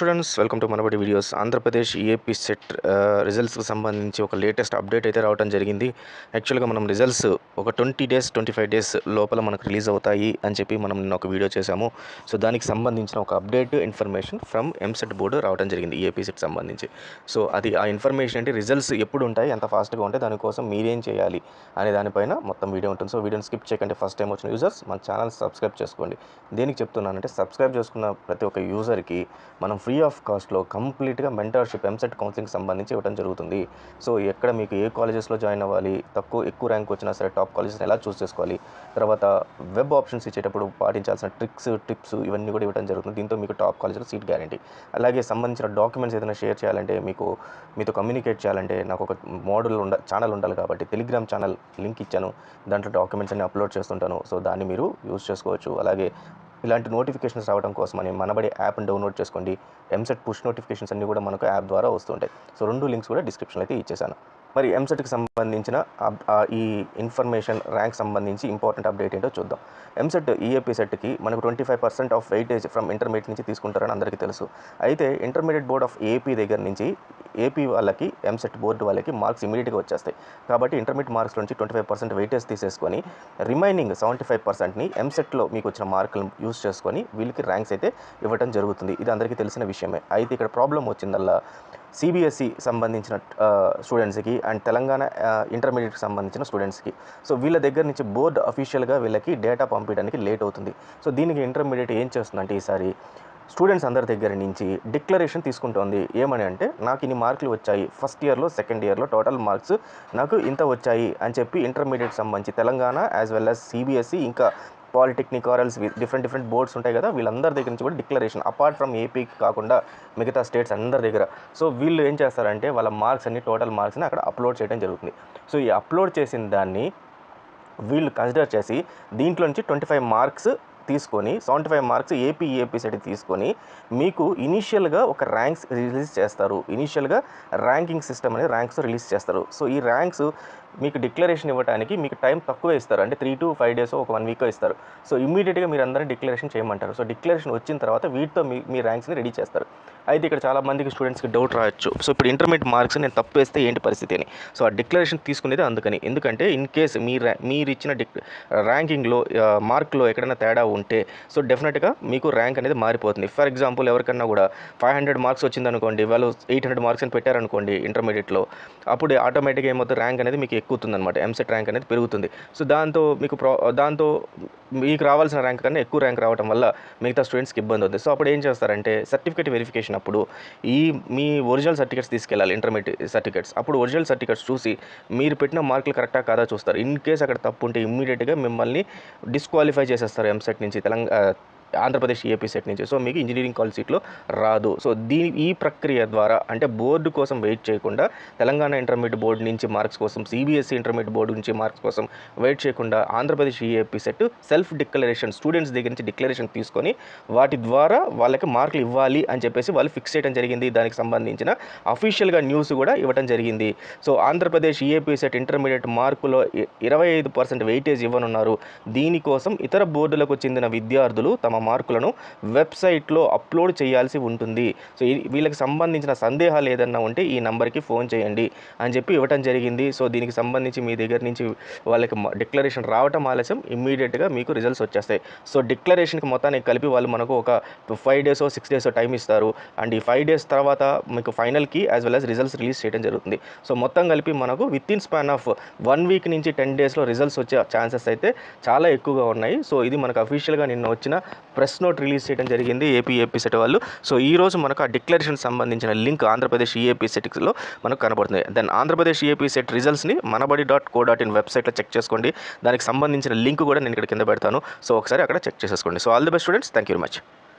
Students welcome to Manabadi videos Andhra Pradesh AP CET రిజల్ట్స్కి సంబంధించి ఒక latest update అయితే రావడం జరిగింది. యాక్చువల్గా మనం రిజల్ట్స్ ఒక twenty days twenty five days లోపల మనకు రిలీజ్ అవుతాయి అని చెప్పి మనం నిన్న ఒక వీడియో చేశాము. సో దానికి సంబంధించిన ఒక update information from EAMCET board రావడం జరిగింది ఏపీ సెట్ సంబంధించి. సో అది ఆ ఇన్ఫర్మేషన్ అంటే రిజల్ట్స్ ఎప్పుడు ఉంటాయి? ఎంత ఫాస్ట్గా ఉంటాయి? దానికోసం మీరేం చేయాలి? అనే దానిపైన మొత్తం వీడియో ఉంటుంది. సో వీడియోని స్కిప్ చేయకండి. ఫస్ట్ టైం వచ్చిన యూజర్స్ మన ఛానల్ సబ్స్క్రైబ్ చేసుకోండి. దేనికి చెప్తున్నానంటే సబ్స్క్రైబ్ చేసుకున్న ప్రతి ఒక్క యూజర్కి మనం ఫ్రీ ఆఫ్ కాస్ట్లో కంప్లీట్గా మెంటర్షిప్ ఎంసెట్ కౌన్సిలింగ్ సంబంధించి ఇవ్వడం జరుగుతుంది. సో ఎక్కడ మీకు ఏ కాలేజెస్లో జాయిన్ అవ్వాలి తక్కువ ఎక్కువ ర్యాంక్ వచ్చినా సరే టాప్ కాలేజెస్ని ఎలా చూస్ చేసుకోవాలి తర్వాత వెబ్ ఆప్షన్స్ ఇచ్చేటప్పుడు పాటించాల్సిన ట్రిక్స్ టిప్స్ ఇవన్నీ కూడా ఇవ్వడం జరుగుతుంది. దీంతో మీకు టాప్ కాలేజ్లో సీట్ గ్యారంటీ. అలాగే సంబంధించిన డాక్యుమెంట్స్ ఏదైనా షేర్ చేయాలంటే మీకు మీతో కమ్యూనికేట్ చేయాలంటే నాకు ఒక మోడల్ ఉండ ఛానల్ ఉండాలి కాబట్టి టెలిగ్రామ్ ఛానల్ లింక్ ఇచ్చాను. దాంట్లో డాక్యుమెంట్స్ అన్ని అప్లోడ్ చేస్తుంటాను. సో దాన్ని మీరు యూజ్ చేసుకోవచ్చు. అలాగే ఇలాంటి నోటిఫికేషన్స్ రావడం కోసమని మనబడి యాప్ని డౌన్లోడ్ చేసుకోండి. ఎంసెట్ పుష్ నోటిఫికేషన్స్ అన్నీ కూడా మనకు యాప్ ద్వారా వస్తుంటాయి సో రెండు లింక్స్ కూడా డిస్క్రిప్షన్లో అయితే ఇచ్చేసాను. మరి ఎంసెట్కి సంబంధించిన అప్- ఈ ఇన్ఫర్మేషన్ ర్యాంక్ సంబంధించి ఇంపార్టెంట్ అప్డేట్ ఏంటో చూద్దాం. ఎంసెట్ ఈఏపీ సెట్కి మనకు twenty five percent of weightage from intermediate నుంచి తీసుకుంటారని అందరికీ తెలుసు. అయితే ఇంటర్మీడియట్ బోర్డ్ ఆఫ్ ఏపీ దగ్గర నుంచి ఏపీ వాళ్ళకి ఎంసెట్ బోర్డు వాళ్ళకి మార్క్స్ ఇమీడియట్గా వచ్చేస్తాయి. కాబట్టి ఇంటర్మీడియట్ మార్క్స్ నుంచి ట్వంటీ ఫైవ్ పర్సెంట్ వెయిటేజ్ తీసేసుకొని రిమైనింగ్ సెవెంటీ ఫైవ్ పర్సెంట్ని ఎంసెట్లో మీకు వచ్చిన మార్కులను యూస్ చేసుకొని వీళ్ళకి ర్యాంక్స్ అయితే ఇవ్వడం జరుగుతుంది. ఇది అందరికీ తెలిసిన విషయమే. అయితే ఇక్కడ ప్రాబ్లం వచ్చిందల్లా సిబిఎస్ఈ సంబంధించిన స్టూడెంట్స్కి అండ్ తెలంగాణ ఇంటర్మీడియట్కి సంబంధించిన స్టూడెంట్స్కి సో వీళ్ళ దగ్గర నుంచి బోర్డు అఫీషియల్గా వీళ్ళకి డేటా పంపించడానికి లేట్ అవుతుంది. సో దీనికి ఇంటర్మీడియట్ ఏం చేస్తుందంటే ఈసారి స్టూడెంట్స్ అందరి దగ్గర నుంచి డిక్లరేషన్ తీసుకుంటోంది. ఏమని అంటే నాకు ఇన్ని మార్కులు వచ్చాయి. ఫస్ట్ ఇయర్లో సెకండ్ ఇయర్లో టోటల్ మార్క్స్ నాకు ఇంత వచ్చాయి అని చెప్పి ఇంటర్మీడియట్ సంబంధించి Telangana as well as CBSE ఇంకా పాలిటెక్నిక్ ఆర్ఎల్స్ డిఫరెంట్ డిఫరెంట్ బోర్డ్స్ ఉంటాయి కదా వీళ్ళందరి దగ్గర నుంచి కూడా డిక్లరేషన్ అపార్ట్ ఫ్రమ్ ఏపీ కాకుండా మిగతా స్టేట్స్ అందరి దగ్గర. సో వీళ్ళు ఏం చేస్తారంటే వాళ్ళ మార్క్స్ అన్ని టోటల్ మార్క్స్ని అక్కడ అప్లోడ్ చేయడం జరుగుతుంది. సో ఈ అప్లోడ్ చేసిన దాన్ని వీళ్ళు కన్సిడర్ చేసి దీంట్లో నుంచి ట్వంటీ ఫైవ్ మార్క్స్ తీసుకొని seventy five marks AP AP CET తీసుకొని మీకు ఇనీషియల్గా ఒక ర్యాంక్స్ రిలీజ్ చేస్తారు. ఇనీషియల్గా ర్యాంకింగ్ సిస్టమ్ అనేది ర్యాంక్స్ రిలీజ్ చేస్తారు. సో ఈ ర్యాంక్స్ మీకు డిక్లరేషన్ ఇవ్వడానికి మీకు టైం తక్కువ ఇస్తారు. అంటే త్రీ టు ఫైవ్ డేస్ ఒక వన్ వీక్ ఇస్తారు. సో ఇమీడియట్గా మీరు అందరినీ డిక్లరేషన్ చేయమంటారు. సో డిక్లరేషన్ వచ్చిన తర్వాత వీటితో మీ మీ ర్యాంక్స్ని రెడీ చేస్తారు. అయితే ఇక్కడ చాలా మందికి స్టూడెంట్స్కి డౌట్ రావచ్చు సో ఇప్పుడు ఇంటర్మీడియట్ మార్క్స్ నేను తప్పు వేస్తే ఏంటి పరిస్థితి అని. సో ఆ డిక్లరేషన్ తీసుకునేది అందుకని. ఎందుకంటే ఇన్ కేస్ మీ మీరు ఇచ్చిన డిక్ ర్యాంకింగ్లో మార్క్లో ఎక్కడైనా తేడా ఉంటే సో డెఫినెట్గా మీకు ర్యాంక్ అనేది మారిపోతుంది. ఫర్ ఎగ్జాంపుల్ ఎవరికన్నా కూడా ఫైవ్ హండ్రెడ్ మార్క్స్ వచ్చిందనుకోండి వాళ్ళు ఎయిట్ హండ్రెడ్ మార్క్స్ అని పెట్టారనుకోండి ఇంటర్మీడియట్లో అప్పుడు ఆటోమేటిక్గా ఏమవుతుంది? ర్యాంక్ అనేది మీకు ఎక్కుతుంది అనమాట ఎంసెట్ ర్యాంక్ అనేది పెరుగుతుంది. సో దాంతో మీకు ప్రా దాంతో మీకు రావాల్సిన ర్యాంక్ కన్నా ఎక్కువ ర్యాంక్ రావడం వల్ల మిగతా స్టూడెంట్స్కి ఇబ్బంది అవుతుంది సో అప్పుడు ఏం చేస్తారంటే సర్టిఫికేట్ వెరిఫికేషన్ అప్పుడు ఈ మీ ఒరిజినల్ సర్టిఫికేట్స్ తీసుకెళ్ళాలి ఇంటర్మీడియట్ సర్టిఫికేట్స్ అప్పుడు ఒరిజినల్ సర్టిఫికేట్స్ చూసి మీరు పెట్టిన మార్కులు కరెక్టా కాదా చూస్తారు. ఇన్ కేస్ అక్కడ తప్పు ఉంటే ఇమ్మీడియట్గా మిమ్మల్ని డిస్క్వాలిఫై చేసేస్తారు ఎంసెట్ నుంచి తెలంగాణ ఆంధ్రప్రదేశ్ ఏపీ సెట్ నుంచి. సో మీకు ఇంజనీరింగ్ కాలేజ్ సీట్లో రాదు. సో దీని ఈ ప్రక్రియ ద్వారా అంటే బోర్డు కోసం వెయిట్ చేయకుండా తెలంగాణ ఇంటర్మీడియట్ బోర్డు నుంచి మార్క్స్ కోసం సిబిఎస్ఈ ఇంటర్మీడియట్ బోర్డు నుంచి మార్క్స్ కోసం వెయిట్ చేయకుండా Andhra Pradesh EAP CET self declaration students దగ్గర నుంచి డిక్లరేషన్ తీసుకొని వాటి ద్వారా వాళ్ళకి మార్కులు ఇవ్వాలి అని చెప్పేసి వాళ్ళు ఫిక్స్ చేయడం జరిగింది. దానికి సంబంధించిన అఫీషియల్గా న్యూస్ కూడా ఇవ్వడం జరిగింది. So Andhra Pradesh EAP CET intermediate మార్కులో ఇరవై ఐదు పర్సెంట్ వెయిటేజ్ ఇవ్వనున్నారు. దీనికోసం ఇతర బోర్డులకు చెందిన విద్యార్థులు తమ మార్కులను వెబ్సైట్లో అప్లోడ్ చేయాల్సి ఉంటుంది. సో వీళ్ళకి సంబంధించిన సందేహాలు ఏదన్నా ఉంటే ఈ నెంబర్కి ఫోన్ చేయండి అని చెప్పి ఇవ్వటం జరిగింది. సో దీనికి సంబంధించి మీ దగ్గర నుంచి వాళ్ళకి డిక్లరేషన్ రావటం ఆలస్యం. ఇమ్మీడియట్గా మీకు రిజల్ట్స్ వచ్చేస్తాయి. సో డిక్లరేషన్కి మొత్తానికి కలిపి వాళ్ళు మనకు ఒక five days six days time ఇస్తారు. అండ్ ఈ ఫైవ్ డేస్ తర్వాత మీకు ఫైనల్కి as well as results release చేయడం జరుగుతుంది. సో మొత్తం కలిపి మనకు with in span of one week నుంచి టెన్ డేస్లో రిజల్ట్స్ వచ్చే ఛాన్సెస్ అయితే చాలా ఎక్కువగా ఉన్నాయి. సో ఇది మనకు అఫీషియల్గా నిన్న వచ్చిన ప్రెస్ నోట్ రిలీజ్ చేయడం జరిగింది ఏపీ ఏపీ సెట్ వాళ్ళు. సో ఈ రోజు మనకు ఆ డిక్లరేషన్ సంబంధించిన లింక్ ఆంధ్రప్రదేశ్ ఈఏపీ సెట్స్లో మనకు కనబడుతుంది. Then Andhra Pradesh EAP set రిజల్ట్స్ని Manabadi dot co dot in వెబ్సైట్లో చెక్ చేసుకోండి. దానికి సంబంధించిన లింక్ కూడా నేను ఇక్కడ కింద పెడతాను. సో ఒకసారి అక్కడ చెక్ చేసేసుకోండి. So all the best students. Thank you very much